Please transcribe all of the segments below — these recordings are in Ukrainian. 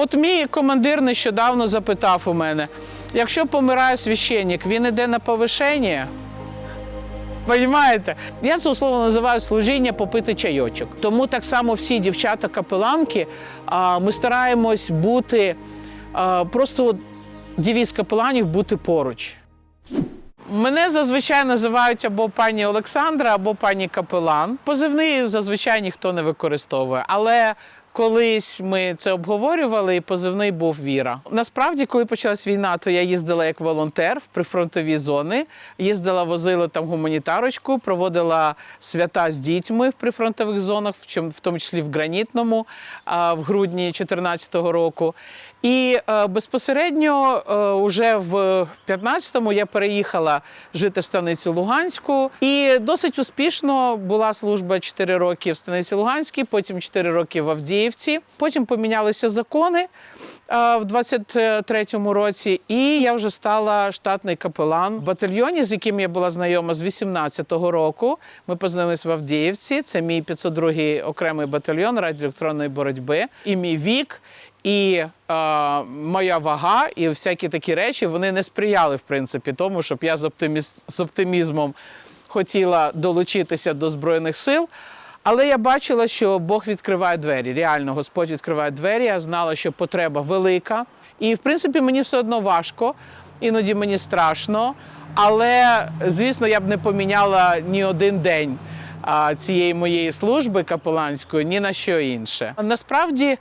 От мій командир нещодавно запитав у мене: якщо помирає священник, він іде на повишення? Понімаєте? Я це слово називаю служіння попити чайочок. Тому так само всі дівчата-капеланки, ми стараємось бути просто дівіз капеланів бути поруч. Мене зазвичай називають або пані Олександра, або пані Капелан. Позивний зазвичай ніхто не використовує, але колись ми це обговорювали, і позивний був Віра. Насправді, коли почалась війна, то я їздила як волонтер в прифронтові зони. Їздила, возила там гуманітарочку, проводила свята з дітьми в прифронтових зонах, в тому числі в гранітному, в грудні 2014 року. І е, безпосередньо е, уже в 15-му я переїхала жити в станицю Луганську. І досить успішно була служба 4 роки в станиці Луганській, потім 4 роки в Авдіївці. Потім помінялися закони е, в 23-му році, і я вже стала штатний капелан в батальйоні, з яким я була знайома з 18-го року. Ми познайомилися в Авдіївці. Це мій 502-й окремий батальйон радіоелектронної боротьби. І мій вік, і е, моя вага, і всякі такі речі вони не сприяли, в принципі, тому, щоб я з, оптиміз... з оптимізмом хотіла долучитися до Збройних сил. Але я бачила, що Бог відкриває двері. Реально, Господь відкриває двері. Я знала, що потреба велика. І, в принципі, мені все одно важко, іноді мені страшно. Але, звісно, я б не поміняла ні один день а, цієї моєї служби капеланської ні на що інше. Насправді.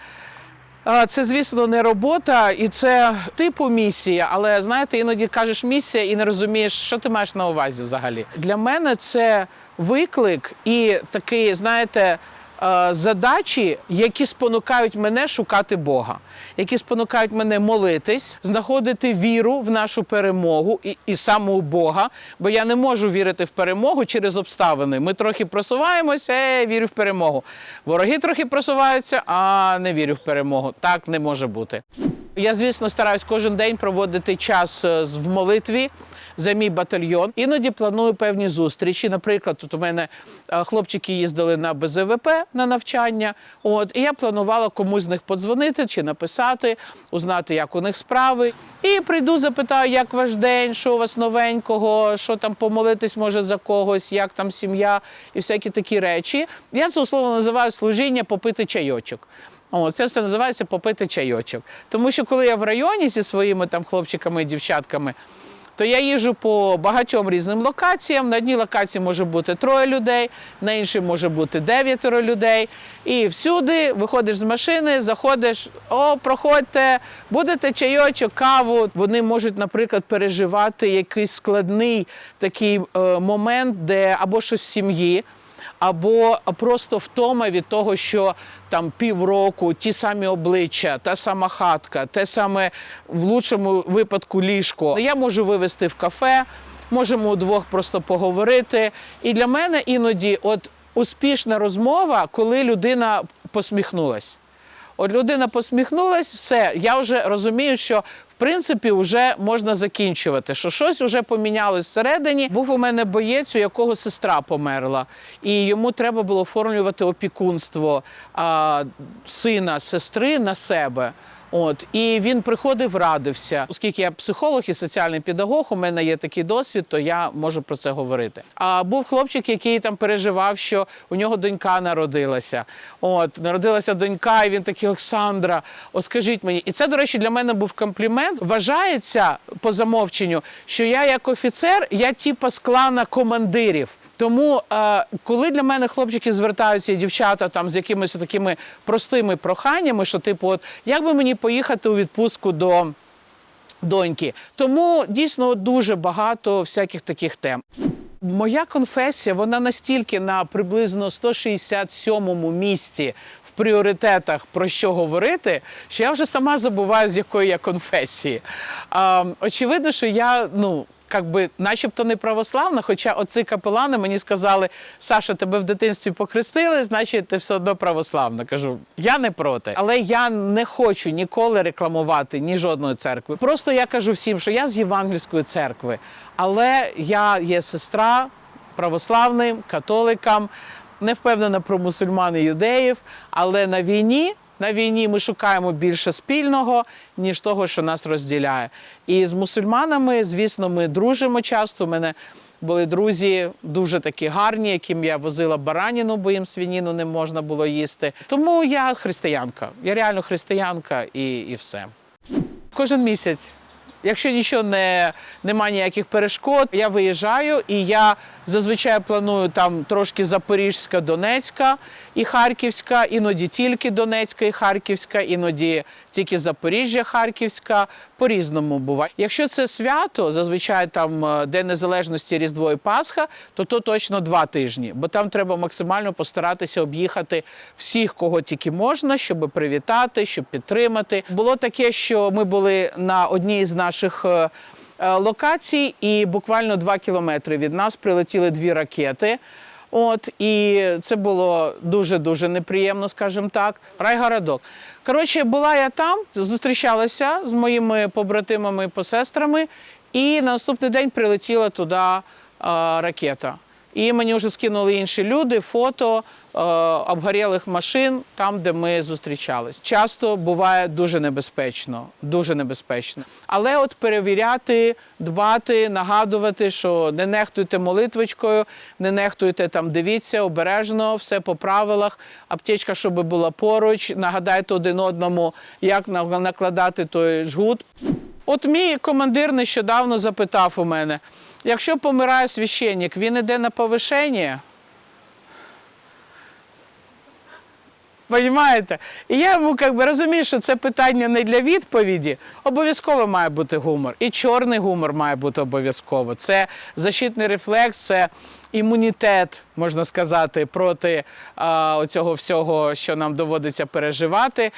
Це, звісно, не робота, і це типу місія, але знаєте, іноді кажеш місія і не розумієш, що ти маєш на увазі взагалі. Для мене це виклик і такий, знаєте, задачі, які спонукають мене шукати Бога, які спонукають мене молитись, знаходити віру в нашу перемогу і, і самого Бога. Бо я не можу вірити в перемогу через обставини. Ми трохи просуваємося, е, вірю в перемогу. Вороги трохи просуваються, а не вірю в перемогу. Так не може бути. Я, звісно, стараюсь кожен день проводити час е, в молитві за мій батальйон. Іноді планую певні зустрічі. Наприклад, тут у мене е, хлопчики їздили на БЗВП на навчання. От, і я планувала комусь з них подзвонити чи написати, узнати, як у них справи. І прийду, запитаю, як ваш день, що у вас новенького, що там помолитись може за когось, як там сім'я і всякі такі речі. Я це слово називаю служіння попити чайочок. О, це все називається попити чайочок. Тому що коли я в районі зі своїми там хлопчиками і дівчатками, то я їжджу по багатьом різним локаціям. На одній локації може бути троє людей, на іншій може бути дев'ятеро людей. І всюди виходиш з машини, заходиш, о, проходьте, будете чайочок, каву. Вони можуть, наприклад, переживати якийсь складний такий е, момент, де або щось в сім'ї або просто втома від того, що там півроку ті самі обличчя, та сама хатка, те саме в лучшому випадку ліжко. Я можу вивезти в кафе, можемо удвох просто поговорити. І для мене іноді от успішна розмова, коли людина посміхнулась. От людина посміхнулась, все. Я вже розумію, що в принципі вже можна закінчувати, що щось вже помінялось всередині. Був у мене боєць, у якого сестра померла, і йому треба було оформлювати опікунство а, сина сестри на себе. От і він приходив, радився. Оскільки я психолог і соціальний педагог, у мене є такий досвід, то я можу про це говорити. А був хлопчик, який там переживав, що у нього донька народилася. От народилася донька, і він такий Олександра, о, скажіть мені, і це, до речі, для мене був комплімент. Вважається по замовченню, що я як офіцер, я типа з клана командирів. Тому, е, коли для мене хлопчики звертаються дівчата там з якимись такими простими проханнями, що типу, от як би мені поїхати у відпустку до доньки, тому дійсно дуже багато всяких таких тем. Моя конфесія, вона настільки на приблизно 167-му місці в пріоритетах про що говорити, що я вже сама забуваю, з якої я конфесії. Очевидно, що я, ну. Как би, начебто не православна, хоча оці капелани мені сказали, Саша, тебе в дитинстві похрестили, значить ти все одно православна. Кажу, я не проти. Але я не хочу ніколи рекламувати ні жодної церкви. Просто я кажу всім, що я з євангельської церкви, але я є сестра православним, католикам, не впевнена про мусульман і юдеїв, але на війні На війні ми шукаємо більше спільного, ніж того, що нас розділяє. І з мусульманами, звісно, ми дружимо часто. У мене були друзі дуже такі гарні, яким я возила бараніну, бо їм свініну не можна було їсти. Тому я християнка. Я реально християнка і, і все. Кожен місяць. Якщо нічого не немає ніяких перешкод, я виїжджаю і я зазвичай планую там трошки Запорізька, Донецька і Харківська, іноді тільки Донецька і Харківська, іноді тільки Запоріжжя, Харківська. По-різному буває. Якщо це свято, зазвичай там е, День Незалежності, Різдво і Пасха, то то точно два тижні, бо там треба максимально постаратися об'їхати всіх, кого тільки можна, щоб привітати, щоб підтримати. Було таке, що ми були на одній з наших. Е, Локацій, і буквально два кілометри від нас прилетіли дві ракети. От і це було дуже дуже неприємно, скажімо так. Райгородок. Коротше, була я там, зустрічалася з моїми побратимами і посестрами, і на наступний день прилетіла туди е, ракета. І мені вже скинули інші люди фото е, обгорілих машин там, де ми зустрічались. Часто буває дуже небезпечно, дуже небезпечно. Але от перевіряти, дбати, нагадувати, що не нехтуйте молитвочкою, не нехтуйте там, дивіться обережно, все по правилах. Аптечка, щоб була поруч. Нагадайте один одному, як на- накладати той жгут. От мій командир нещодавно запитав у мене: якщо помирає священник, він іде на повишення? Понімаєте? І я йому як би, розумію, що це питання не для відповіді. Обов'язково має бути гумор. І чорний гумор має бути обов'язково. Це защитний рефлекс, це імунітет, можна сказати, проти а, оцього всього, що нам доводиться переживати.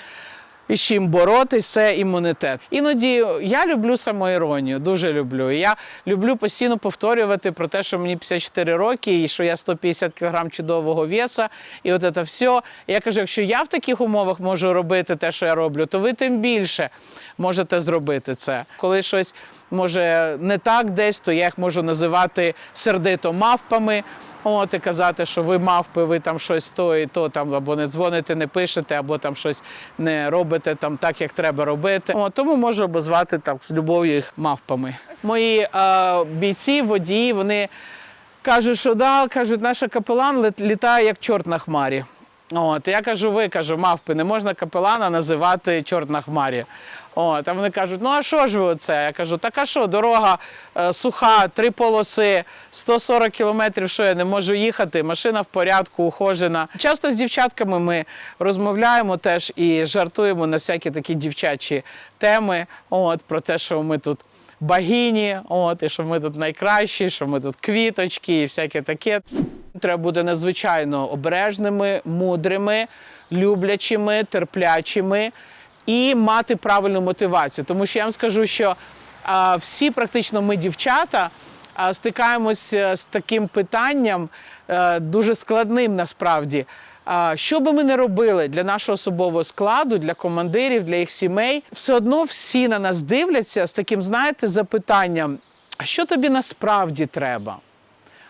І з чим боротись, це імунітет. Іноді я люблю самоіронію, дуже люблю. Я люблю постійно повторювати про те, що мені 54 роки, і що я 150 кг чудового веса, і от це все. Я кажу, якщо я в таких умовах можу робити те, що я роблю, то ви тим більше можете зробити це. Коли щось може не так десь, то я їх можу називати сердито мавпами. От і казати, що ви мавпи, ви там щось то і то там або не дзвоните, не пишете, або там щось не робите там так, як треба робити. От, тому можу обозвати так з любов'ю їх мавпами. Мої е, бійці, водії, вони кажуть, що да, кажуть, наша капелан літає як чорт на хмарі. От, я кажу, ви кажу, мавпи, не можна капелана називати чорт на хмарі. От, а вони кажуть, ну а що ж ви оце? Я кажу, так а що, дорога е, суха, три полоси, 140 кілометрів, що я не можу їхати, машина в порядку, ухожена. Часто з дівчатками ми розмовляємо теж і жартуємо на всякі такі дівчачі теми, от, про те, що ми тут богині, от, і що ми тут найкращі, що ми тут квіточки і всяке таке. Треба бути надзвичайно обережними, мудрими, люблячими, терплячими і мати правильну мотивацію. Тому що я вам скажу, що а, всі практично ми, дівчата, стикаємось е, з таким питанням е, дуже складним насправді. Що би ми не робили для нашого особового складу, для командирів, для їх сімей, все одно всі на нас дивляться з таким, знаєте, запитанням: а що тобі насправді треба?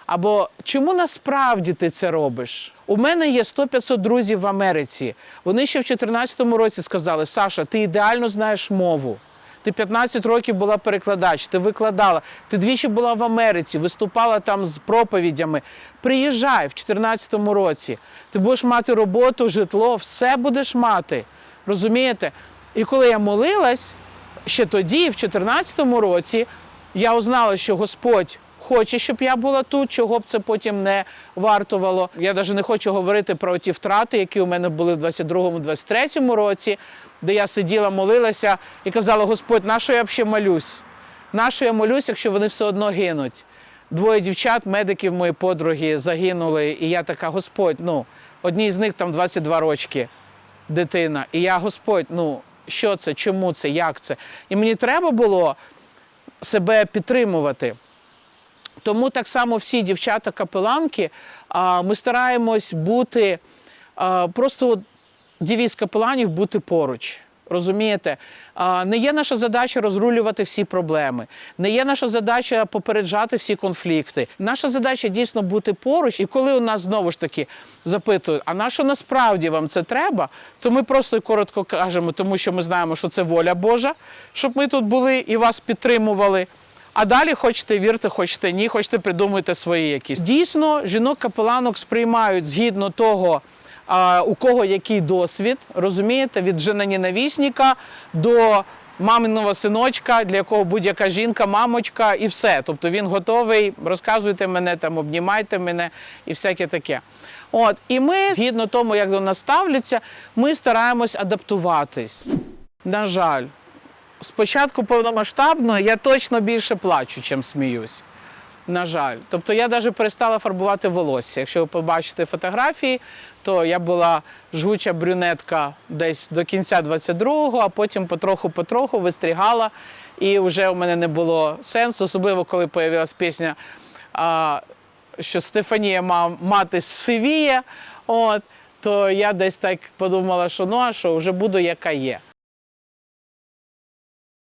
Або чому насправді ти це робиш? У мене є 100-500 друзів в Америці. Вони ще в 2014 році сказали: Саша, ти ідеально знаєш мову. Ти 15 років була перекладач, ти викладала, ти двічі була в Америці, виступала там з проповідями. Приїжджай в 2014 році. Ти будеш мати роботу, житло, все будеш мати. Розумієте? І коли я молилась, ще тоді, в 2014 році, я узнала, що Господь хоче, щоб я була тут, чого б це потім не вартувало. Я навіть не хочу говорити про ті втрати, які у мене були в 22-23 році, де я сиділа, молилася і казала: Господь, на що я взагалі молюсь? На що я молюсь, якщо вони все одно гинуть? Двоє дівчат, медиків, мої подруги, загинули, і я така, Господь, ну, одній з них там 22 рочки дитина. І я, Господь, ну що це, чому це, як це? І мені треба було себе підтримувати. Тому так само всі дівчата-капеланки, ми стараємось бути просто от девіз капеланів бути поруч. Розумієте, не є наша задача розрулювати всі проблеми, не є наша задача попереджати всі конфлікти. Наша задача дійсно бути поруч. І коли у нас знову ж таки запитують, а на що насправді вам це треба, то ми просто коротко кажемо, тому що ми знаємо, що це воля Божа, щоб ми тут були і вас підтримували. А далі хочете вірте, хочете ні, хочете придумуйте свої якісь. Дійсно, жінок-капеланок сприймають згідно того, у кого який досвід, розумієте, від жена-ненавісника до маминого синочка, для якого будь-яка жінка, мамочка і все. Тобто він готовий, розказуйте мене, там, обнімайте мене і всяке таке. От, і ми, згідно тому, як до нас ставляться, ми стараємось адаптуватись. На жаль, спочатку повномасштабно я точно більше плачу, чим сміюсь. На жаль. Тобто я навіть перестала фарбувати волосся. Якщо ви побачите фотографії, то я була жгуча брюнетка десь до кінця 22-го, а потім потроху-потроху вистрігала. І вже у мене не було сенсу, особливо коли з'явилася пісня, що Стефанія ма- мати сивіє. От, то я десь так подумала, що ну а що, вже буду яка є.